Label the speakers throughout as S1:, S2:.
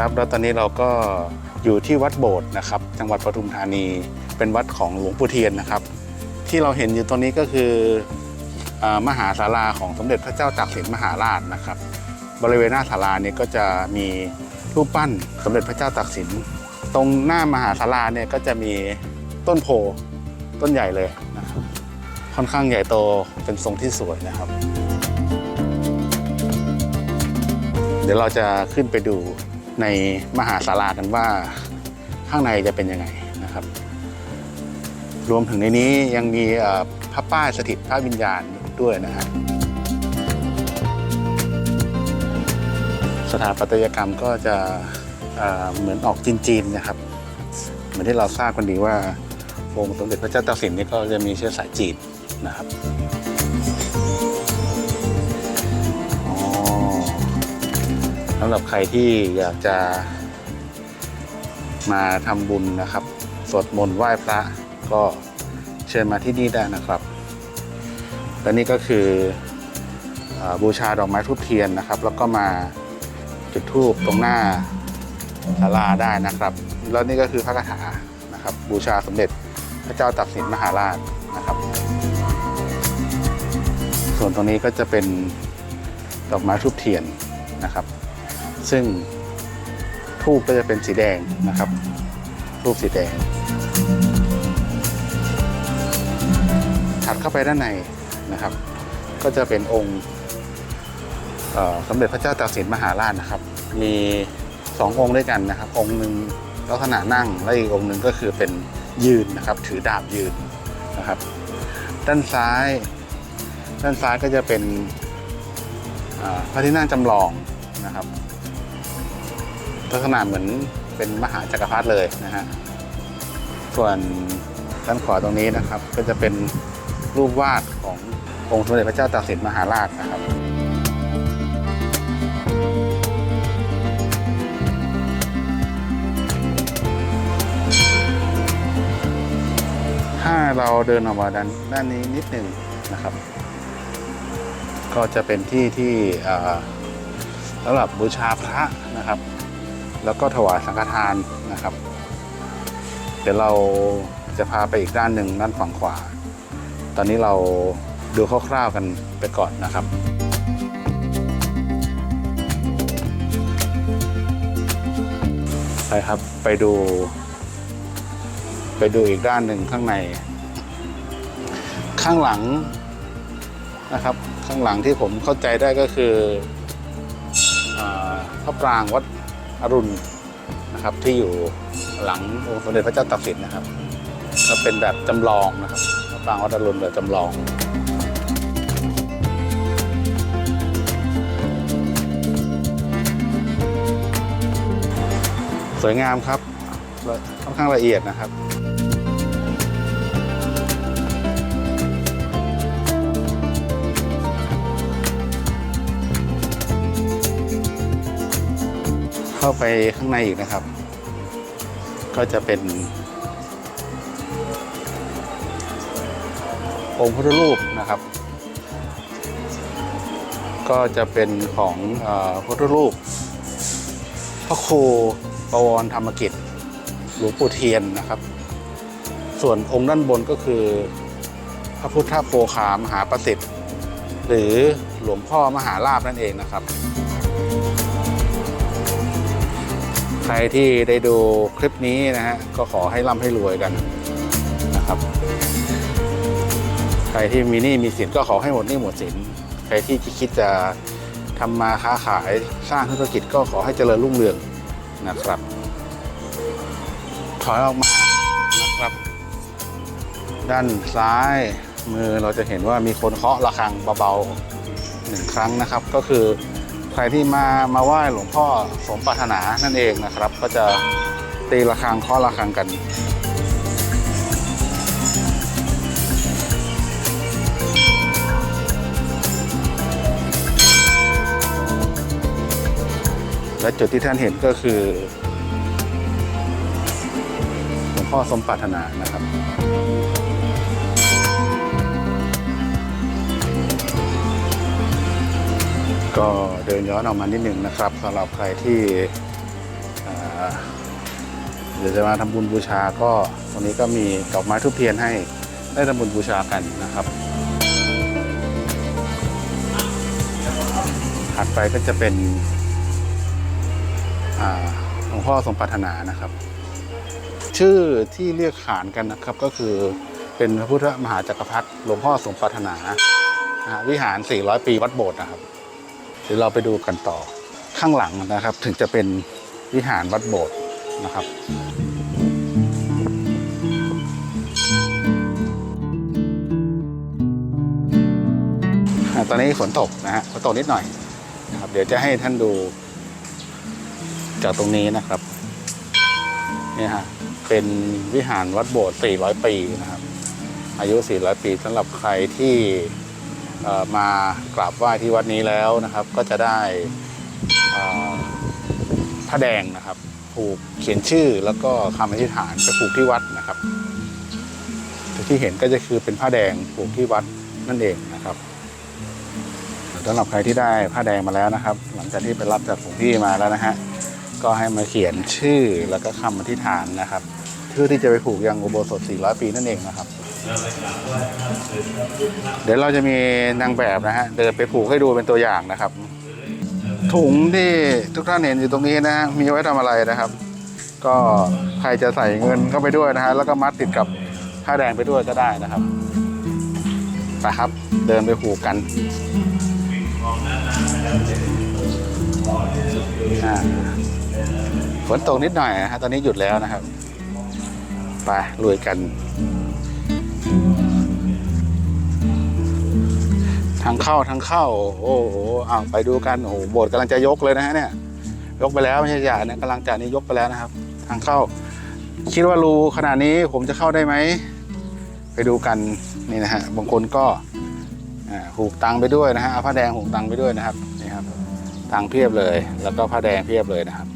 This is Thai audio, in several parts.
S1: ครับ แล้วตอนนี้เราก็อยู่ที่วัดโบสถ์นะครับ จังหวัดปทุมธานี เป็นวัดของหลวงปู่เทียนนะครับ ที่เราเห็นอยู่ตรงนี้ก็คืออมหาศาลาของสมเด็จพระเจ้าตากสินมหาราชนะครับ บริเวณหน้าศาลาเนี่ยก็จะมีรูปปั้นสมเด็จพระเจ้าตากสิน ตรงหน้ามหาศาลาเนี่ยก็จะมีต้นโพต้นใหญ่เลยนะครับ ค่อนข้างใหญ่โตเป็นทรงที่สวยนะครับ เดี๋ยวเราจะขึ้นไปดู ในมหาศาลากันว่าข้างในจะเป็นยังไงนะครับ รวมถึงในนี้ยังมีพระป้ายสถิตพระวิญญาณด้วยนะฮะสถาปัตยกรรมก็จะเอ่อเหมือนออกจีนๆนะครับ เหมือนที่เราทราบกันดีว่าองค์สมเด็จพระเจ้าตากสินนี่ก็จะมีเชื้อสายจีนนะครับ สำหรับใครที่อยากจะมาทำบุญนะครับ สวดมนต์ไหว้พระก็เชิญมาที่นี่ได้นะครับ และนี่ก็คืออบูชาดอกไม้ทูบเทียนนะครับ แล้วก็มาจุดธูปตรงหน้าศาลาได้นะครับ แล้วนี่ก็คือพระคาถานะครับ บูชาสมเด็จพระเจ้าตากสินมหาราชนะครับ ส่วนตรงนี้ก็จะเป็นดอกไม้ทูบเทียนนะครับ ซึ่งทูบก็จะเป็นสีแดงนะครับทูบสีแดง ถัดเข้าไปด้านในนะครับ ก็จะเป็นองค์สมเด็จพระเจ้าตากสินมหาราชนะครับ มีสององค์ด้วยกันนะครับ องค์หนึ่งลักษณะนั่งและอีกองค์หนึ่งก็คือเป็นยืนนะครับ ถือดาบยืนนะครับ ด้านซ้าย ด้านซ้ายก็จะเป็นพระที่นั่งจำลองนะครับ ลักษณะเหมือนเป็นมหาจักรพรรดิเลยนะฮะส่วนด้านขวาตรงนี้นะครับ ก็จะเป็นรูปวาดขององค์สมเด็จพระเจ้าตากสินมหาราชนะครับถ้าเราเดินออกมาด้านด้านนี้นิดหนึ่งนะครับ ก็จะเป็นที่ที่สำหรับบูชาพระนะครับ แล้วก็ถวายสังฆทานนะครับ เดี๋ยวเราจะพาไปอีกด้านหนึ่งด้านฝั่งขวา ตอนนี้เราดูคร่าวๆกันไปก่อนนะครับไปครับไปดู ไปดูอีกด้านหนึ่งข้างใน ข้างหลังนะครับ ข้างหลังที่ผมเข้าใจได้ก็คืออพระปรางวัด อรุณนะครับ ที่อยู่หลังองค์สมเด็จพระเจ้าตากสินนะครับ ก็เป็นแบบจำลองนะครับพระปรางวัดอรุณแบบจำลองสวยงามครับค่อนข้างละเอียดนะครับ เข้าไปข้างในอีกนะครับ ก็จะเป็น องค์พุทธรูปนะครับ ก็จะเป็นของอพุทธรูปพระครูประวรธรรมกิจหลวงปู่เทียนนะครับ ส่วนองค์ด้านบนก็คือ พระพุทธโคคามหาประสิทธิ์ หรือหลวงพ่อมหาลาภนั่นเองนะครับ ใครที่ได้ดูคลิปนี้นะฮะก็ขอให้ร่ำให้รวยกันนะครับ ใครที่มีหนี้มีสินก็ขอให้หมดหนี้หมดสิน ใครที่คิดจะทำมาค้าขายสร้างธุรกิจก็ขอให้เจริญรุ่งเรืองนะครับ ถอยออกมานะครับ ด้านซ้ายมือเราจะเห็นว่ามีคนเคาะระฆังเบาๆหนึ่งครั้งนะครับ ก็คือ ใครที่มามาไหว้หลวงพ่อสมปรารถนานั่นเองนะครับ ก็จะตีระฆังเคาะระฆังกันและจุดที่ท่านเห็นก็คือหลวงพ่อสมปรารถนานะครับ ก็เดินย้อนออกมานิดหนึ่งนะครับสำหรับใครที่อหรือจะมาทำบุญบูชาก็ตรงนี้ก็มีดอกไม้ทุบเทียนให้ได้ทำบุญบูชากันนะครับถัดไปก็จะเป็นหลวงพ่อทรงปรารถนานะครับ ชื่อที่เรียกขานกันนะครับก็คือเป็นพระพุทธมหาจักรพรรดิหลวงพ่อทรงปรารถนา วิหาร 400 ปีวัดโบสถ์นะครับ เดี๋ยวเราไปดูกันต่อข้างหลังนะครับ ถึงจะเป็นวิหารวัดโบสถ์นะครับตอนนี้ฝนตกนะฮะฝนตกนิดหน่อยนะครับ เดี๋ยวจะให้ท่านดู จากตรงนี้นะครับนี่ฮะเป็นวิหารวัดโบสถ์400 ปีนะครับ อายุ 400 ปีสำหรับใครที่ มากราบไหว้ที่วัดนี้แล้วนะครับ ก็จะได้ผ้าแดงนะครับ ผูกเขียนชื่อแล้วก็คำอธิษฐานไปผูกที่วัดนะครับ ที่เห็นก็จะคือเป็นผ้าแดงผูกที่วัดนั่นเองนะครับสำหรับใครที่ได้ผ้าแดงมาแล้วนะครับ หลังจากที่ไปรับจากหลวงพี่มาแล้วนะฮะก็ให้มาเขียนชื่อแล้วก็คำอธิษฐานนะครับเพื่อที่จะไปผูกยังอุโบสถ 400 ปีนั่นเองนะครับ เดี๋ยวเราจะมีนางแบบนะฮะ เดินไปผูกให้ดูเป็นตัวอย่างนะครับ ถุงที่ทุกท่านเห็นอยู่ตรงนี้นะฮะมีไว้ทำอะไรนะครับ ก็ใครจะใส่เงินเข้าไปด้วยนะฮะแล้วก็มัดติดกับผ้าแดงไปด้วยก็ได้นะครับไปครับ เดินไปผูกกันอ่าฝนตกนิดหน่อยนะฮะตอนนี้หยุดแล้วนะครับ ไปลุยกัน ทางเข้าทางเข้า โอ้โหอ้าวไปดูกันโอ้โหโบสถ์กำลังจะยกเลยนะฮะเนี่ย ยกไปแล้วไม่ใช่จ่าเนี่ยกำลังจะนี่ยกไปแล้วนะครับ ทางเข้า คิดว่ารูขนาดนี้ผมจะเข้าได้ไหมไปดูกันนี่นะฮะบางคนก็อ่าผูกตังไปด้วยนะฮะเอาผ้าแดงผูกตังไปด้วยนะครับนี่ครับตังเพียบเลย แล้วก็ผ้าแดงเพียบเลยนะครับ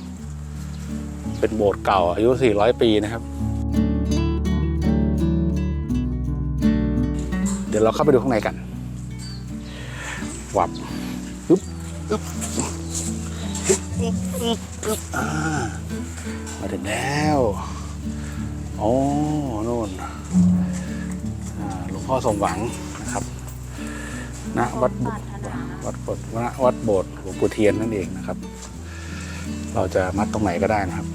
S1: เป็นโบสถ์เก่าอายุ 400 ปีนะครับ เดี๋ยวเราเข้าไปดูข้างในกัน วับอึ๊บอึ๊บอึ๊บอึ๊บอึ๊บมาถึงแล้วโอ้โน่นหลวงพ่อสมหวังนะครับณวัดบุวัดโบสถ์วัดโบสถ์หลวงปู่เทียนนั่นเองนะครับ เราจะมัดตรงไหนก็ได้นะครับ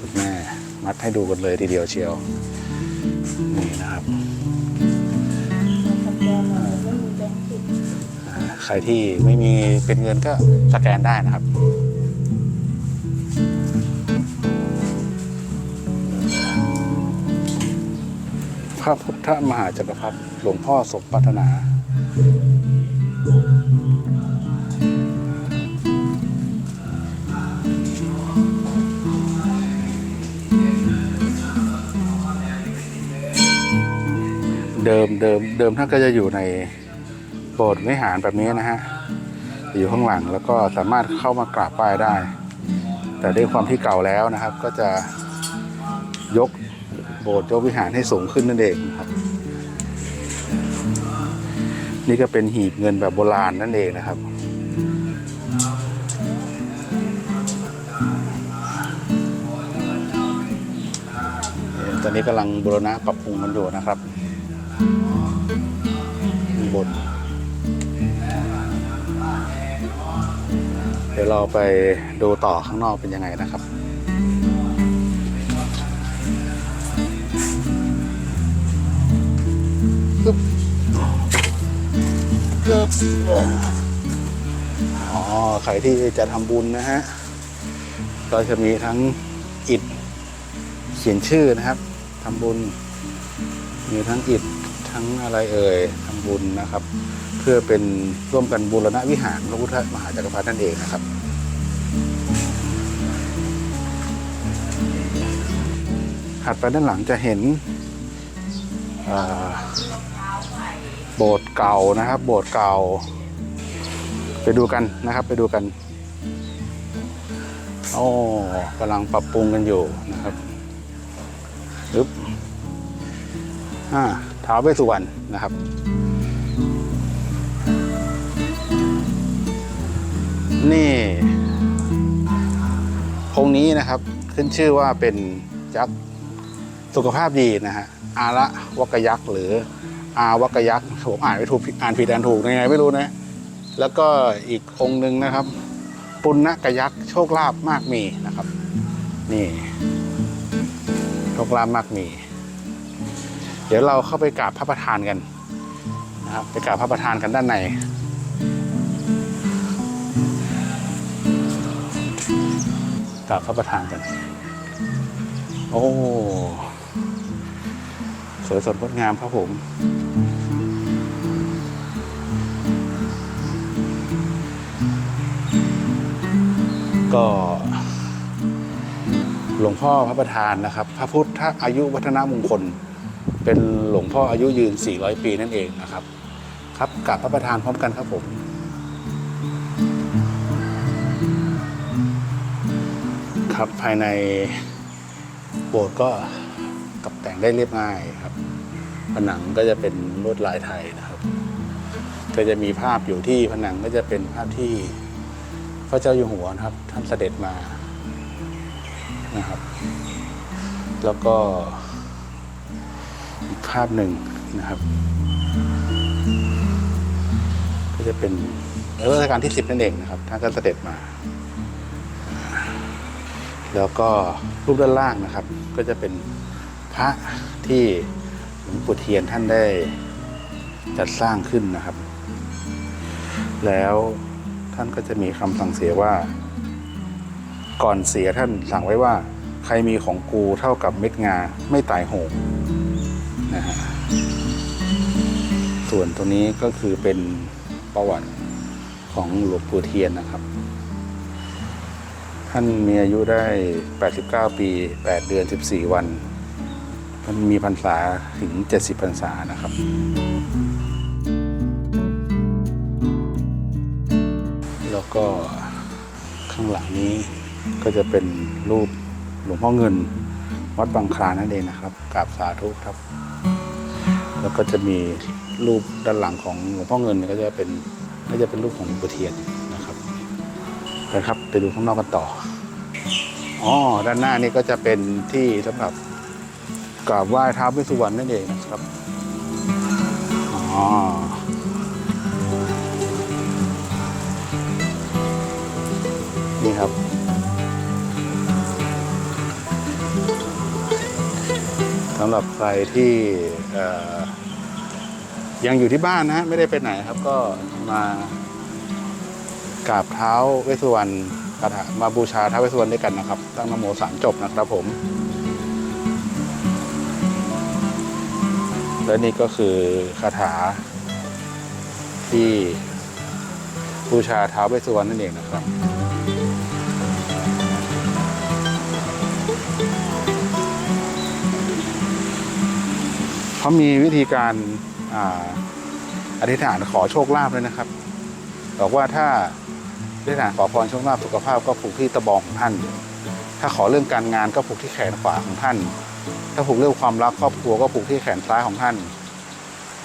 S1: คุณแม่มัดให้ดูกันเลยทีเดียวเชียว นี่นะครับ ใครที่ไม่มีเป็นเงินก็สแกนได้นะครับ พระพุทธมหาจักรพรรดิหลวงพ่อสมปรารถนาเดิมเดิมเดิมท่านก็จะอยู่ใน โบสถ์วิหารแบบนี้นะฮะอยู่ข้างหลังแล้วก็สามารถเข้ามากราบไหว้ได้ แต่ด้วยความที่เก่าแล้วนะครับ ก็จะยกโบสถ์ยกวิหารให้สูงขึ้นนั่นเองครับ นี่ก็เป็นหีบเงินแบบโบราณนั่นเองนะครับตอนนี้กำลังบูรณะปรับปรุงมันอยู่นะครับ เดี๋ยวเราไปดูต่อข้างนอกเป็นยังไงนะครับอ๋อใครที่จะทำบุญนะฮะ ก็จะมีทั้งอิฐเขียนชื่อนะครับทำบุญ มีทั้งอิฐทั้งอะไรเอ่ยทำบุญนะครับ พื่อเป็นร่วมกันบูรณะวิหารพระพุทธมหาจักรพรรดินั่นเองนะครับถัดไปด้านหลังจะเห็นโบสถ์เก่านะครับ โบสถ์เก่า ไปดูกันนะครับ ไปดูกันโอ้กำลังปรับปรุงกันอยู่นะครับอึ๊บอ่าท้าวเวสสุวรรณนะครับ นี่ องค์นี้นะครับขึ้นชื่อว่าเป็นยักษ์สุขภาพดีนะฮะอาระวกยักษ์หรืออาวกยักษ์ผมอ่านไม่ถูกอ่านผิดอ่านถูกยังไงไม่รู้นะ แล้วก็อีกองค์หนึ่งนะครับ ปุณณกยักษ์โชคลาภมากมีนะครับ นี่โชคลาภมากมี เดี๋ยวเราเข้าไปกราบพระประธานกันนะครับไปกราบพระประธานกันด้านใน กราบพระประธานกัน โอ้ สวยสดงดงามครับผม ก็หลวงพ่อพระประธานนะครับ พระพุทธอายุวัฒนมงคล เป็นหลวงพ่ออายุยืน 400 ปีนั่นเองนะครับ ครับกับพระประธานพร้อมกันครับผม ครับภายในโบสถ์ก็ตกแต่งได้เรียบง่ายครับ ผนังก็จะเป็นลวดลายไทยนะครับ ก็จะมีภาพอยู่ที่ผนังก็จะเป็นภาพที่พระเจ้าอยู่หัวนะครับ ท่านเสด็จมานะครับ แล้วก็อีกภาพหนึ่งนะครับ ก็จะเป็นรัชกาลที่สิบนั่นเองนะครับท่านก็เสด็จมา แล้วก็รูปด้านล่างนะครับ ก็จะเป็นพระที่หลวงปู่เทียนท่านได้จัดสร้างขึ้นนะครับ แล้วท่านก็จะมีคำสั่งเสียว่า ก่อนเสียท่านสั่งไว้ว่า ใครมีของกูเท่ากับเม็ดงาไม่ตายโหงนะฮะส่วนตัวนี้ก็คือเป็นประวัติของหลวงปู่เทียนนะครับ ท่านมีอายุได้ 89 ปี 8 เดือน 14 วัน ท่านมีพรรษาถึง 70 พรรษานะครับ แล้วก็ข้างหลังนี้ก็จะเป็นรูปหลวงพ่อเงิน วัดบางคลานั่นเองนะครับกราบสาธุครับ แล้วก็จะมีรูปด้านหลังของหลวงพ่อเงินก็จะเป็นก็จะเป็นรูปของหลวงปู่เทียน นะครับไปครับ ไปดูข้างนอกกันต่อ อ๋อ ด้านหน้านี่ก็จะเป็นที่สำหรับกราบไหว้ท้าวเวสสุวรรณนั่นเองนะครับ อ๋อ นี่ครับ สำหรับใครที่ยังอยู่ที่บ้านนะ ไม่ได้ไปไหนครับก็มา กราบเท้าเวสสุวรรณคาถามาบูชาท้าเวสสุวรรณด้วยกันนะครับ ตั้งนโมสามจบนะครับผม และนี่ก็คือคาถา ที่บูชาท้าเวสสุวรรณนั่นเองนะครับเขามีวิธีการอาอธิษฐานขอโชคลาภเลยนะครับ บอกว่าถ้า อธิษฐานขอพรโชคลาภสุขภาพก็ผูกที่ตะบองของท่าน ถ้าขอเรื่องการงานก็ผูกที่แขนขวาของท่าน ถ้าผูกเรื่องความรักครอบครัวก็ผูกที่แขนซ้ายของท่าน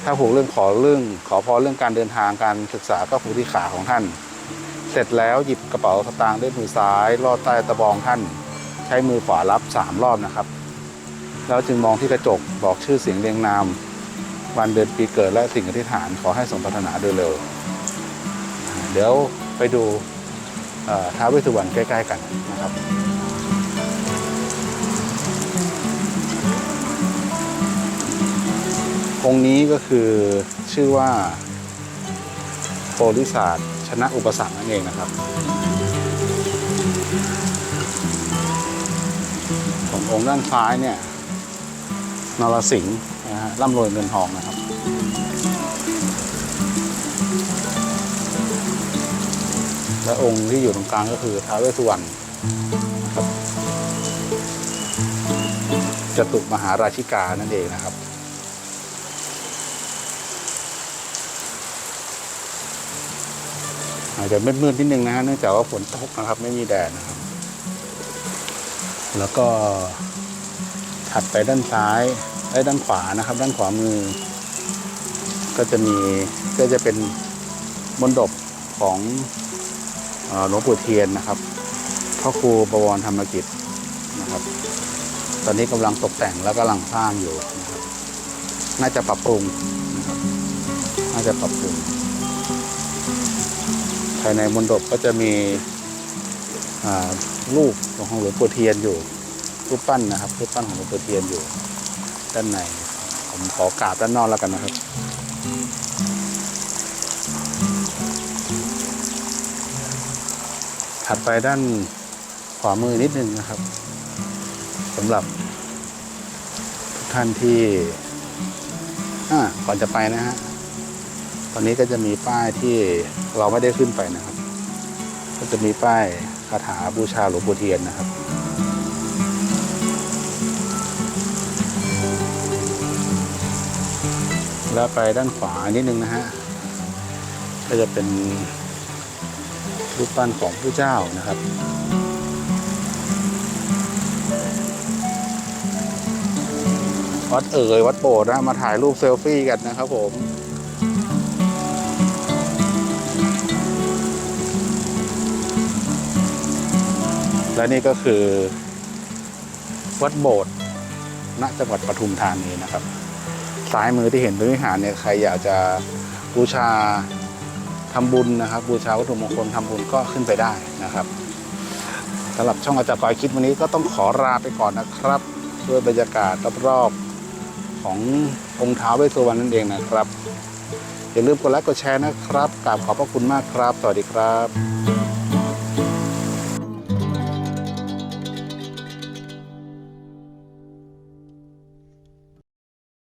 S1: ถ้าผูกเรื่องขอเรื่องขอพรเรื่องการเดินทางการศึกษาก็ผูกที่ขาของท่าน เสร็จแล้วหยิบกระเป๋าสตางค์ด้วยมือซ้ายลอดใต้ตะบองท่าน ใช้มือขวารับสามรอบนะครับ แล้วจึงมองที่กระจกบอกชื่อเสียงเรียงนาม วันเดือนปีเกิดและสิ่งอธิษฐานขอให้สมปรารถนาโดยเร็วเดี๋ยว ไปดูท้าวเวสสุวรรณใกล้ ๆ กันนะครับองค์นี้ก็คือชื่อว่าโพธิศาสตร์ชนะอุปสรรคนั่นเองนะครับ ขององค์ด้านซ้ายเนี่ยนรสิงห์นะฮะร่ำรวยเงินทองนะครับ และองค์ที่อยู่ตรงกลางก็คือท้าวเวสสุวรรณครับจตุมหาราชิกานั่นเองนะครับ อาจจะมืดๆนิดนึงนะเนื่องจากว่าฝนตกนะครับ ไม่มีแดดนะครับ แล้วก็ถัดไปด้านซ้ายไอ้ด้านขวานะครับ ด้านขวามือ ก็จะมีก็จะเป็นมณฑปของ หลวงปู่เทียนนะครับพ่อครูบวรธรรมกิจนะครับ ตอนนี้กำลังตกแต่งแล้วกำลังสร้างอยู่นะครับน่าจะปรับปรุงนะครับน่าจะปรับปรุง ภายในมณฑปก็จะมีรูปของหลวงปู่เทียนอยู่รูปปั้นนะครับรูปปั้นของหลวงปู่เทียนอยู่ ด้านในผมขอกราบด้านนอกแล้วกันนะครับ ถัดไปด้านขวามือนิดนึงนะครับสำหรับทุกท่านที่อ่าก่อนจะไปนะฮะตอนนี้ก็จะมีป้ายที่เราไม่ได้ขึ้นไปนะครับ ก็จะมีป้ายคาถาบูชาหลวงปู่เทียนนะครับแล้วไปด้านขวานิดนึงนะฮะก็จะเป็น รูปปั้นของผู้เจ้านะครับ วัดเอ่ยวัดโบสถ์นะมาถ่ายรูปเซลฟี่กันนะครับผมและนี่ก็คือวัดโบสถ์ณจังหวัดปทุมธานีนะครับ ซ้ายมือที่เห็นเป็นวิหารเนี่ยใครอยากจะบูชา ทำบุญนะครับ บูชาวัตถุมงคลทำบุญก็ขึ้นไปได้นะครับสำหรับช่องอาจารย์ปอยคิดวันนี้ก็ต้องขอลาไปก่อนนะครับด้วยบรรยากาศรอบๆขององค์ท้าวเวสสุวรรณนั่นเองนะครับ อย่าลืมกดไลค์กดแชร์นะครับกราบขอบพระคุณมากครับ สวัสดีครับ